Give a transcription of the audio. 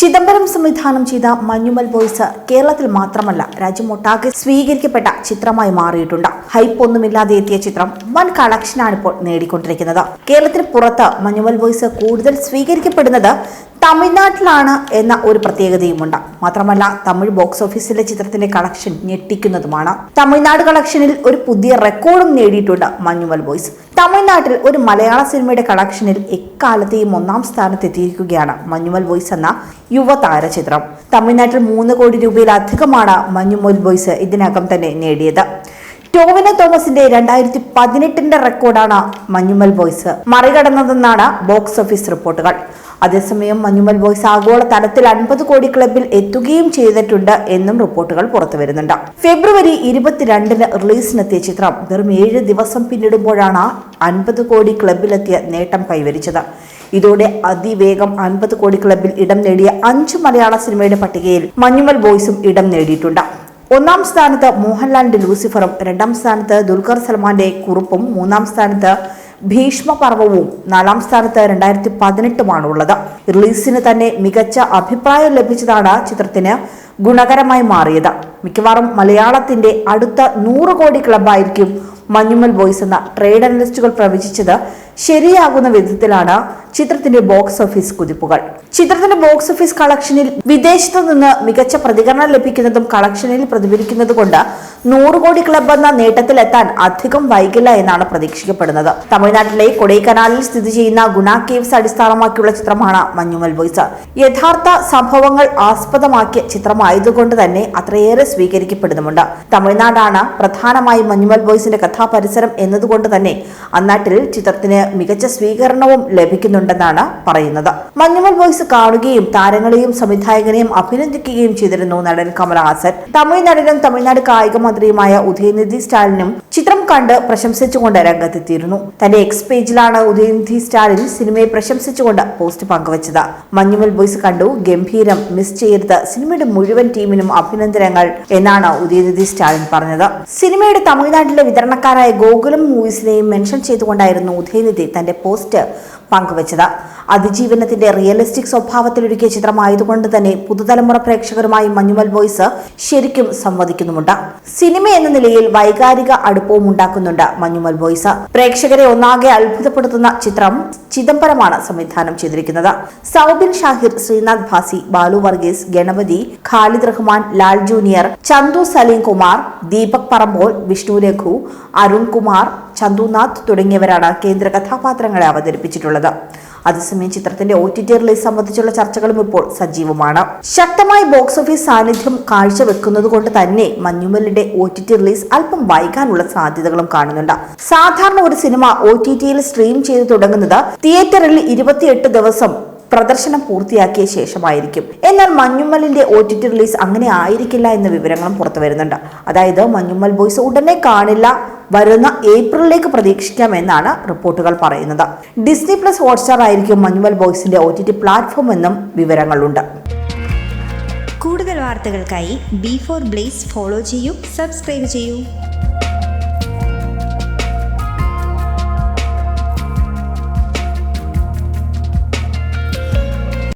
ചിദംബരം സംവിധാനം ചെയ്ത മഞ്ഞുമൽ ബോയ്സ് കേരളത്തിൽ മാത്രമല്ല രാജ്യമൊട്ടാകെ സ്വീകരിക്കപ്പെട്ട ചിത്രമായി മാറിയിട്ടുണ്ട്. ഹൈപ്പ് ഒന്നുമില്ലാതെ എത്തിയ ചിത്രം വൻ കളക്ഷനാണ് ഇപ്പോൾ നേടിക്കൊണ്ടിരിക്കുന്നത്. കേരളത്തിന് പുറത്ത് മഞ്ഞുമൽ ബോയ്സ് കൂടുതൽ സ്വീകരിക്കപ്പെടുന്നത് തമിഴ്നാട്ടിലാണ് എന്ന ഒരു പ്രത്യേകതയുമുണ്ട്. മാത്രമല്ല തമിഴ് ബോക്സ് ഓഫീസിലെ ചിത്രത്തിന്റെ കളക്ഷൻ ഞെട്ടിക്കുന്നതുമാണ്. തമിഴ്നാട് കളക്ഷനിൽ ഒരു പുതിയ റെക്കോർഡും നേടിയിട്ടുണ്ട് മഞ്ഞുമൽ ബോയ്സ്. തമിഴ്നാട്ടിൽ ഒരു മലയാള സിനിമയുടെ കളക്ഷനിൽ എക്കാലത്തെയും ഒന്നാം സ്ഥാനത്തെത്തിയിരിക്കുകയാണ് മഞ്ഞുമൽ ബോയ്സ് എന്ന യുവതാര ചിത്രം തമിഴ്നാട്ടിൽ മൂന്ന് കോടി രൂപയിലധികമാണ് മഞ്ഞുമൽ ബോയ്സ് ഇതിനകം തന്നെ നേടിയത്. ടോവിനോ തോമസിന്റെ രണ്ടായിരത്തി പതിനെട്ടിന്റെ റെക്കോർഡാണ് മഞ്ഞുമൽ ബോയ്സ് മറികടന്നതെന്നാണ് ബോക്സ് ഓഫീസ് റിപ്പോർട്ടുകൾ. അതേസമയം മഞ്ഞുമൽ ബോയ്സ് ആഗോള തലത്തിൽ അൻപത് കോടി ക്ലബിൽ എത്തുകയും ചെയ്തിട്ടുണ്ട് എന്നും റിപ്പോർട്ടുകൾ പുറത്തു വരുന്നുണ്ട് ഫെബ്രുവരി ഇരുപത്തിരണ്ടിന് റിലീസിനെത്തിയ ചിത്രം വെറും ഏഴ് ദിവസം പിന്നിടുമ്പോഴാണ് അൻപത് കോടി ക്ലബിലെത്തിയ നേട്ടം കൈവരിച്ചത്. ഇതോടെ അതിവേഗം അൻപത് കോടി ക്ലബിൽ ഇടം നേടിയ അഞ്ച് മലയാള സിനിമയുടെ പട്ടികയിൽ മഞ്ഞുമൽ ബോയ്സും ഇടം നേടിയിട്ടുണ്ട്. ഒന്നാം സ്ഥാനത്ത് മോഹൻലാലിന്റെ ലൂസിഫറും രണ്ടാം സ്ഥാനത്ത് ദുൽഖർ സൽമാന്റെ കുറുപ്പും മൂന്നാം സ്ഥാനത്ത് ഭീഷ്മപർവവും നാലാം സ്ഥാനത്ത് രണ്ടായിരത്തി പതിനെട്ടുമാണ് ഉള്ളത് റിലീസിന് തന്നെ മികച്ച അഭിപ്രായം ലഭിച്ചതാണ് ചിത്രത്തിന് ഗുണകരമായി മാറിയത്. മിക്കവാറും മലയാളത്തിന്റെ അടുത്ത നൂറ് കോടി ക്ലബായിരിക്കും മഞ്ഞുമൽ ബോയ്സ് എന്ന ട്രേഡ് അനലിസ്റ്റുകൾ പ്രവചിച്ചത് ശരിയാകുന്ന വിധത്തിലാണ് ചിത്രത്തിന്റെ ബോക്സ് ഓഫീസ് കുതിപ്പുകൾ. ചിത്രത്തിന്റെ ബോക്സ് ഓഫീസ് കളക്ഷനിൽ വിദേശത്തു നിന്ന് മികച്ച പ്രതികരണം ലഭിക്കുന്നതും കളക്ഷനിൽ പ്രതിഫലിക്കുന്നത് കൊണ്ട് നൂറ് കോടി ക്ലബ് എന്ന നേട്ടത്തിലെത്താൻ അധികം വൈകില്ല എന്നാണ് പ്രതീക്ഷിക്കപ്പെടുന്നത്. തമിഴ്നാട്ടിലെ കൊടൈക്കനാലിൽ സ്ഥിതി ചെയ്യുന്ന ഗുണ കേവ്സ് അടിസ്ഥാനമാക്കിയുള്ള ചിത്രമാണ് മഞ്ഞുമൽ ബോയ്സ്. യഥാർത്ഥ സംഭവങ്ങൾ ആസ്പദമാക്കിയ ചിത്രമായതുകൊണ്ട് തന്നെ അത്രയേറെ സ്വീകരിക്കപ്പെടുന്നുമുണ്ട്. തമിഴ്നാടാണ് പ്രധാനമായും മഞ്ഞുമൽ ബോയ്സിന്റെ കഥാപരിസരം എന്നതുകൊണ്ട് തന്നെ അന്നാട്ടിൽ ചിത്രത്തിന് മികച്ച സ്വീകരണവും ലഭിക്കുന്നുണ്ടെന്നാണ് പറയുന്നത്. മഞ്ഞുമൽ ബോയ്സ് കാണുകയും താരങ്ങളെയും സംവിധായകനെയും അഭിനന്ദിക്കുകയും ചെയ്തിരുന്നു നടൻ കമൽഹാസൻ തമിഴ് നടനും തമിഴ്നാട് കായിക മന്ത്രിയുമായ ഉദയനിധി സ്റ്റാലിനും ചിത്രം കണ്ട് പ്രശംസിച്ചുകൊണ്ട് രംഗത്തെത്തിയിരുന്നു. തന്റെ എക്സ് പേജിലാണ് ഉദയനിധി സ്റ്റാലിൻ സിനിമയെ പ്രശംസിച്ചുകൊണ്ട് പോസ്റ്റ് പങ്കുവച്ചത്. മഞ്ഞുമൽ ബോയ്സ് കണ്ടു ഗംഭീരം മിസ് ചെയ്യരുത്. സിനിമയുടെ മുഴുവൻ ടീമിനും അഭിനന്ദനങ്ങൾ എന്നാണ് ഉദയനിധി സ്റ്റാലിൻ പറഞ്ഞത്. സിനിമയുടെ തമിഴ്നാട്ടിലെ വിതരണക്കാരായ ഗോകുലം മൂവീസിനെയും മെൻഷൻ ചെയ്തുകൊണ്ടായിരുന്നു ഉദയനിധി തന്റെ പോസ്റ്റ് പങ്കുവച്ചത്. അതിജീവനത്തിന്റെ റിയലിസ്റ്റിക് സ്വഭാവത്തിലൊരുക്കിയ ചിത്രമായതുകൊണ്ട് തന്നെ പുതുതലമുറ പ്രേക്ഷകരുമായി മഞ്ഞുമൽ ബോയ്സ് ശരിക്കും സംവദിക്കുന്നുമുണ്ട്. സിനിമ എന്ന നിലയിൽ വൈകാരിക അടുപ്പവും ഉണ്ടാക്കുന്നുണ്ട് മഞ്ഞുമൽ ബോയ്സ് പ്രേക്ഷകരെ ഒന്നാകെ അത്ഭുതപ്പെടുത്തുന്ന ചിത്രം ചിദംബരമാണ് സംവിധാനം ചെയ്തിരിക്കുന്നത്. സൗബിൻ ഷാഹിർ ശ്രീനാഥ് ഭാസി ബാലു വർഗീസ് ഗണപതി ഖാലിദ് റഹ്മാൻ ലാൽ ജൂനിയർ ചന്തു സലീം കുമാർ ദീപക് പറമ്പോൾ വിഷ്ണു രഘു അരുൺ കുമാർ ചന്തുനാഥ് തുടങ്ങിയവരാണ് കേന്ദ്ര കഥാപാത്രങ്ങളെ അവതരിപ്പിച്ചിട്ടുള്ളത്. അതേസമയം ചിത്രത്തിന്റെ ഒ ടി ടി റിലീസ് സംബന്ധിച്ചുള്ള ചർച്ചകളും ഇപ്പോൾ സജീവമാണ്. ശക്തമായ ബോക്സ് ഓഫീസ് സാന്നിധ്യം കാഴ്ചവെക്കുന്നത് കൊണ്ട് തന്നെ മഞ്ഞുമല്ലിന്റെ ഒ ടി ടി റിലീസ് അല്പം വൈകാനുള്ള സാധ്യതകളും കാണുന്നുണ്ട്. സാധാരണ ഒരു സിനിമ ഒ ടി ടിയിൽ സ്ട്രീം ചെയ്തു തുടങ്ങുന്നത് തിയേറ്ററിൽ ഇരുപത്തിയെട്ട് ദിവസം പ്രദർശനം പൂർത്തിയാക്കിയ ശേഷമായിരിക്കും. എന്നാൽ മഞ്ഞുമ്മലിന്റെ ഒ ടി ടി റിലീസ് അങ്ങനെ ആയിരിക്കില്ല എന്ന വിവരങ്ങളും പുറത്തു വരുന്നുണ്ട്. അതായത് മഞ്ഞുമ്മൽ ബോയ്സ് ഉടനെ കാണില്ല വരുന്ന ഏപ്രിലിലേക്ക് പ്രതീക്ഷിക്കാം എന്നാണ് റിപ്പോർട്ടുകൾ പറയുന്നത്. ഡിസ്നി പ്ലസ് ഹോട്ട്സ്റ്റാർ ആയിരിക്കും മഞ്ഞുമൽ ബോയ്സിന്റെ ഒ ടി ടി പ്ലാറ്റ്ഫോം എന്നും വിവരങ്ങളുണ്ട്. കൂടുതൽ വാർത്തകൾക്കായി ബി ഫോർ ബ്ലേസ് ഫോളോ ചെയ്യൂ സബ്സ്ക്രൈബ് ചെയ്യൂ.